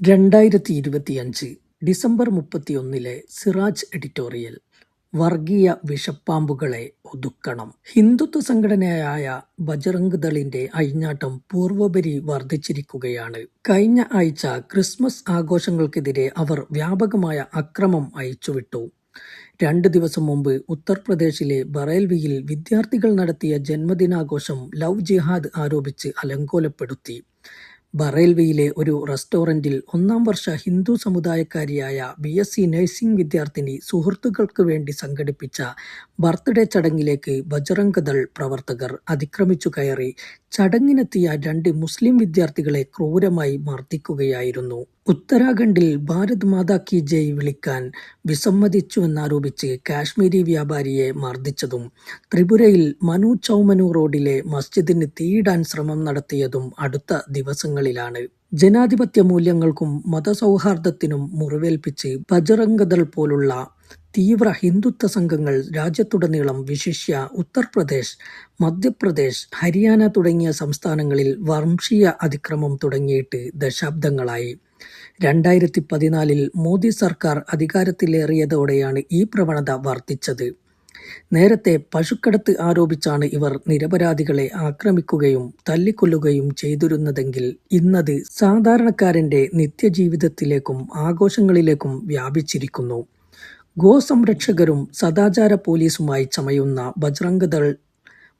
രണ്ടായിരത്തി ഇരുപത്തിയഞ്ച് December മുപ്പത്തിയൊന്നിലെ Siraj editorial വർഗീയ വിഷപ്പാമ്പുകളെ ഒതുക്കണം. ഹിന്ദുത്വ സംഘടനയായ ബജറംഗ് ദളിന്റെ അഴിഞ്ഞാട്ടം പൂർവോപരി വർദ്ധിച്ചിരിക്കുകയാണ്. കഴിഞ്ഞ ആഴ്ച ക്രിസ്മസ് ആഘോഷങ്ങൾക്കെതിരെ അവർ വ്യാപകമായ അക്രമം അയച്ചുവിട്ടു രണ്ട് ദിവസം മുമ്പ് ഉത്തർപ്രദേശിലെ ബറേൽവിയിൽ വിദ്യാർത്ഥികൾ നടത്തിയ ജന്മദിനാഘോഷം ലവ് ജിഹാദ് ആരോപിച്ച് അലങ്കോലപ്പെടുത്തി. ബറേൽവിയിലെ ഒരു റെസ്റ്റോറന്റിൽ ഒന്നാം വർഷ ഹിന്ദു സമുദായക്കാരിയായ ബി എസ് സി നഴ്സിംഗ് വിദ്യാർത്ഥിനി സുഹൃത്തുക്കൾക്ക് വേണ്ടി സംഘടിപ്പിച്ച ബർത്ത്ഡേ ചടങ്ങിലേക്ക് ബജറംഗ് ദൾ പ്രവർത്തകർ അതിക്രമിച്ചു കയറി ചടങ്ങിനെത്തിയ രണ്ട് മുസ്ലിം വിദ്യാർത്ഥികളെ ക്രൂരമായി മർദ്ദിക്കുകയായിരുന്നു. ഉത്തരാഖണ്ഡിൽ ഭാരത് മാതാ കി ജയ് വിളിക്കാൻ വിസമ്മതിച്ചുവെന്നാരോപിച്ച് കാശ്മീരി വ്യാപാരിയെ മർദ്ദിച്ചതും ത്രിപുരയിൽ മനു ചൗമനു റോഡിലെ മസ്ജിദിന് തീയിടാൻ ശ്രമം നടത്തിയതും അടുത്ത ദിവസങ്ങളിലാണ്. ജനാധിപത്യ മൂല്യങ്ങൾക്കും മതസൗഹാർദ്ദത്തിനും മുറിവേൽപ്പിച്ച് ബജറംഗദൾ പോലുള്ള തീവ്ര ഹിന്ദുത്വ സംഘങ്ങൾ രാജ്യത്തുടനീളം വിശിഷ്യ ഉത്തർപ്രദേശ് മധ്യപ്രദേശ് ഹരിയാന തുടങ്ങിയ സംസ്ഥാനങ്ങളിൽ വംശീയ അതിക്രമം തുടങ്ങിയിട്ട് ദശാബ്ദങ്ങളായി. രണ്ടായിരത്തി പതിനാലിൽ മോദി സർക്കാർ അധികാരത്തിലേറിയതോടെയാണ് ഈ പ്രവണത വർദ്ധിച്ചത്. നേരത്തെ പശുക്കടത്ത് ആരോപിച്ചാണ് ഇവർ നിരപരാധികളെ ആക്രമിക്കുകയും തല്ലിക്കൊല്ലുകയും ചെയ്തിരുന്നതെങ്കിൽ ഇന്നത് സാധാരണക്കാരന്റെ നിത്യജീവിതത്തിലേക്കും ആഘോഷങ്ങളിലേക്കും വ്യാപിച്ചിരിക്കുന്നു. ഗോസംരക്ഷകരും സദാചാര പോലീസുമായി ചമയുന്ന ബജ്രംഗദൾ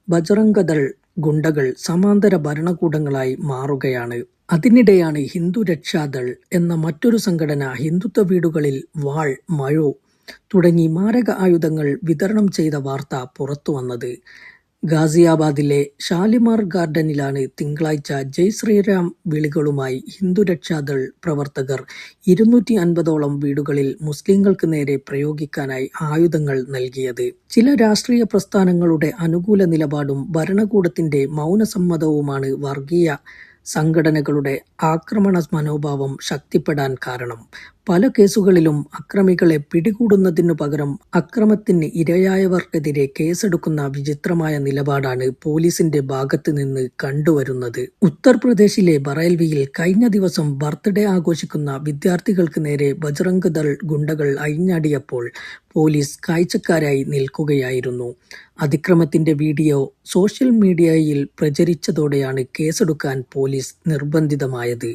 ബജ്രംഗദൾ ഗുണ്ടകൾ സമാന്തര ഭരണകൂടങ്ങളായി മാറുകയാണ്. അതിനിടെയാണ് ഹിന്ദു രക്ഷാദൾ എന്ന മറ്റൊരു സംഘടന ഹിന്ദുത്വ വീടുകളിൽ വാൾ മഴു തുടങ്ങി മാരക ആയുധങ്ങൾ വിതരണം ചെയ്ത വാർത്ത പുറത്തുവന്നത്. ഗാസിയാബാദിലെ ഷാലിമാർ ഗാർഡനിലാണ് തിങ്കളാഴ്ച ജയ് ശ്രീറാം വിളികളുമായി ഹിന്ദുരക്ഷാദൾ പ്രവർത്തകർ ഇരുന്നൂറ്റി അൻപതോളം വീടുകളിൽ മുസ്ലിങ്ങൾക്ക് നേരെ പ്രയോഗിക്കാനായി ആയുധങ്ങൾ നൽകിയത്. ചില രാഷ്ട്രീയ പ്രസ്ഥാനങ്ങളുടെ അനുകൂല നിലപാടും ഭരണകൂടത്തിന്റെ മൗനസമ്മതവുമാണ് വർഗീയ സംഘടനകളുടെ ആക്രമണ മനോഭാവം ശക്തിപ്പെടാൻ കാരണം. പല കേസുകളിലും അക്രമികളെ പിടികൂടുന്നതിനു പകരം അക്രമത്തിന് ഇരയായവർക്കെതിരെ കേസെടുക്കുന്ന വിചിത്രമായ നിലപാടാണ് പോലീസിന്റെ ഭാഗത്ത് നിന്ന് കണ്ടുവരുന്നത്. ഉത്തർപ്രദേശിലെ ബറേൽവിയിൽ കഴിഞ്ഞ ദിവസം ബർത്ത്ഡേ ആഘോഷിക്കുന്ന വിദ്യാർത്ഥികൾക്ക് നേരെ ബജ്രംഗ് ദൾ ഗുണ്ടകൾ അഴിഞ്ഞാടിയപ്പോൾ പോലീസ് കാഴ്ചക്കാരായി നിൽക്കുകയായിരുന്നു. അതിക്രമത്തിന്റെ വീഡിയോ സോഷ്യൽ മീഡിയയിൽ പ്രചരിച്ചതോടെയാണ് കേസെടുക്കാൻ പോലീസ് നിർബന്ധിതമായത്.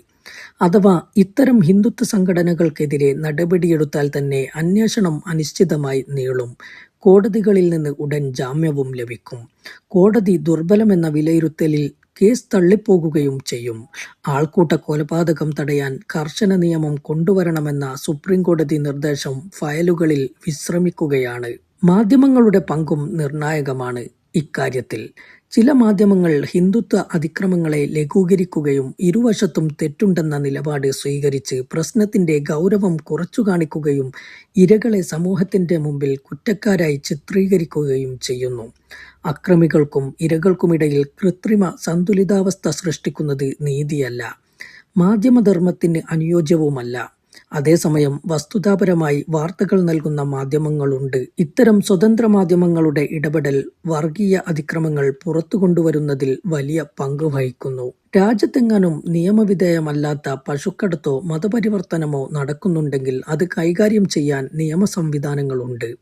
അഥവാ ഇത്തരം ഹിന്ദുത്വ സംഘടനകൾക്കെതിരെ നടപടിയെടുത്താൽ തന്നെ അന്വേഷണം അനിശ്ചിതമായി നീളും. കോടതികളിൽ നിന്ന് ഉടൻ ജാമ്യവും ലഭിക്കും. കോടതി ദുർബലമെന്ന വിലയിരുത്തലിൽ കേസ് തള്ളിപ്പോകുകയും ചെയ്യും. ആൾക്കൂട്ട കൊലപാതകം തടയാൻ കർശന നിയമം കൊണ്ടുവരണമെന്ന സുപ്രീം കോടതി നിർദ്ദേശം ഫയലുകളിൽ വിശ്രമിക്കുകയാണ്. മാധ്യമങ്ങളുടെ പങ്കും നിർണായകമാണ് ഇക്കാര്യത്തിൽ. ചില മാധ്യമങ്ങൾ ഹിന്ദുത്വ അതിക്രമങ്ങളെ ലഘൂകരിക്കുകയും ഇരുവശത്തും തെറ്റുണ്ടെന്ന നിലപാട് സ്വീകരിച്ച് പ്രശ്നത്തിന്റെ ഗൗരവം കുറച്ചു കാണിക്കുകയും ഇരകളെ സമൂഹത്തിന്റെ മുമ്പിൽ കുറ്റക്കാരായി ചിത്രീകരിക്കുകയും ചെയ്യുന്നു. അക്രമികൾക്കും ഇരകൾക്കുമിടയിൽ കൃത്രിമ സന്തുലിതാവസ്ഥ സൃഷ്ടിക്കുന്നത് നീതിയല്ല. മാധ്യമധർമ്മത്തിന് അനുയോജ്യവുമല്ല. അതേസമയം വസ്തുതാപരമായി വാർത്തകൾ നൽകുന്ന മാധ്യമങ്ങളുണ്ട്. ഇത്തരം സ്വതന്ത്ര മാധ്യമങ്ങളുടെ ഇടപെടൽ വർഗീയ അതിക്രമങ്ങൾ പുറത്തു കൊണ്ടുവരുന്നതിൽ വലിയ പങ്ക് വഹിക്കുന്നു. രാജ്യത്തെങ്ങാനും നിയമവിധേയമല്ലാത്ത പശുക്കടത്തോ മതപരിവർത്തനമോ നടക്കുന്നുണ്ടെങ്കിൽ അത് കൈകാര്യം ചെയ്യാൻ നിയമ സംവിധാനങ്ങളുണ്ട്.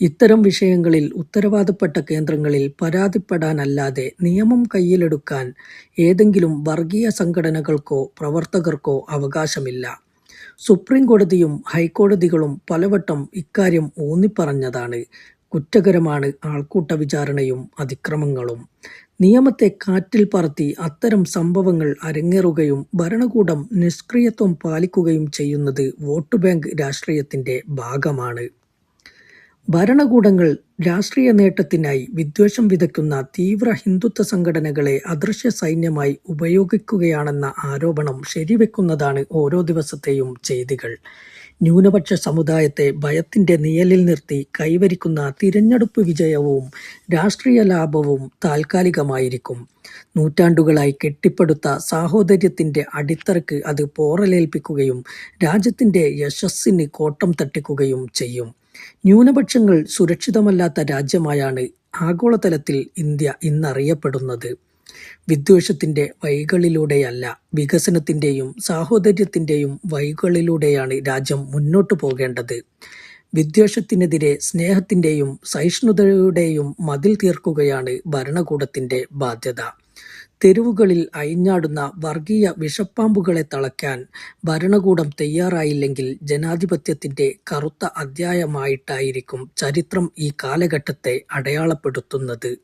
ഇത്തരം വിഷയങ്ങളിൽ ഉത്തരവാദപ്പെട്ട കേന്ദ്രങ്ങളിൽ പരാതിപ്പെടാനല്ലാതെ നിയമം കയ്യിലെടുക്കാൻ ഏതെങ്കിലും വർഗീയ സംഘടനകൾക്കോ പ്രവർത്തകർക്കോ അവകാശമില്ല. സുപ്രീം കോടതിയും ഹൈക്കോടതികളും പലവട്ടം ഇക്കാര്യം ഊന്നിപ്പറഞ്ഞതാണ്. കുറ്റകരമാണ് ആൾക്കൂട്ട വിചാരണയും അതിക്രമങ്ങളും. നിയമത്തെ കാറ്റിൽ പറത്തി അത്തരം സംഭവങ്ങൾ അരങ്ങേറുകയും ഭരണകൂടം നിഷ്ക്രിയത്വം പാലിക്കുകയും ചെയ്യുന്നത് വോട്ട് ബാങ്ക് രാഷ്ട്രീയത്തിന്റെ ഭാഗമാണ്. ഭരണകൂടങ്ങൾ രാഷ്ട്രീയ നേട്ടത്തിനായി വിദ്വേഷം വിതയ്ക്കുന്ന തീവ്ര ഹിന്ദുത്വ സംഘടനകളെ അദൃശ്യ സൈന്യമായി ഉപയോഗിക്കുകയാണെന്ന ആരോപണം ശരിവെക്കുന്നതാണ് ഓരോ ദിവസത്തെയും ചെയ്തികൾ. ന്യൂനപക്ഷ സമുദായത്തെ ഭയത്തിന്റെ നിയലിൽ നിർത്തി കൈവരിക്കുന്ന തിരഞ്ഞെടുപ്പ് വിജയവും രാഷ്ട്രീയ ലാഭവും താൽക്കാലികമായിരിക്കും. നൂറ്റാണ്ടുകളായി കെട്ടിപ്പടുത്ത സാഹോദര്യത്തിന്റെ അടിത്തറക്ക് അത് പോറലേൽപ്പിക്കുകയും രാജ്യത്തിന്റെ യശസ്സിന് കോട്ടം തട്ടിക്കുകയും ചെയ്യും. ന്യൂനപക്ഷങ്ങൾ സുരക്ഷിതമല്ലാത്ത രാജ്യമായാണ് ആഗോളതലത്തിൽ ഇന്ത്യ ഇന്നറിയപ്പെടുന്നത് വിദ്വേഷത്തിന്റെ വഴികളിലൂടെയല്ല വികസനത്തിന്റെയും സാഹോദര്യത്തിന്റെയും വഴികളിലൂടെയാണ് രാജ്യം മുന്നോട്ടു പോകേണ്ടത്. വിദ്വേഷത്തിനെതിരെ സ്നേഹത്തിന്റെയും സഹിഷ്ണുതയുടെയും മതിൽ തീർക്കുകയാണ് ഭരണകൂടത്തിന്റെ ബാധ്യത. തെരുവുകളിൽ അഴിഞ്ഞാടുന്ന വർഗീയ വിഷപ്പാമ്പുകളെ തളയ്ക്കാൻ ഭരണകൂടം തയ്യാറായില്ലെങ്കിൽ ജനാധിപത്യത്തിന്റെ കറുത്ത അധ്യായമായിട്ടായിരിക്കും ചരിത്രം ഈ കാലഘട്ടത്തെ അടയാളപ്പെടുത്തുന്നത്.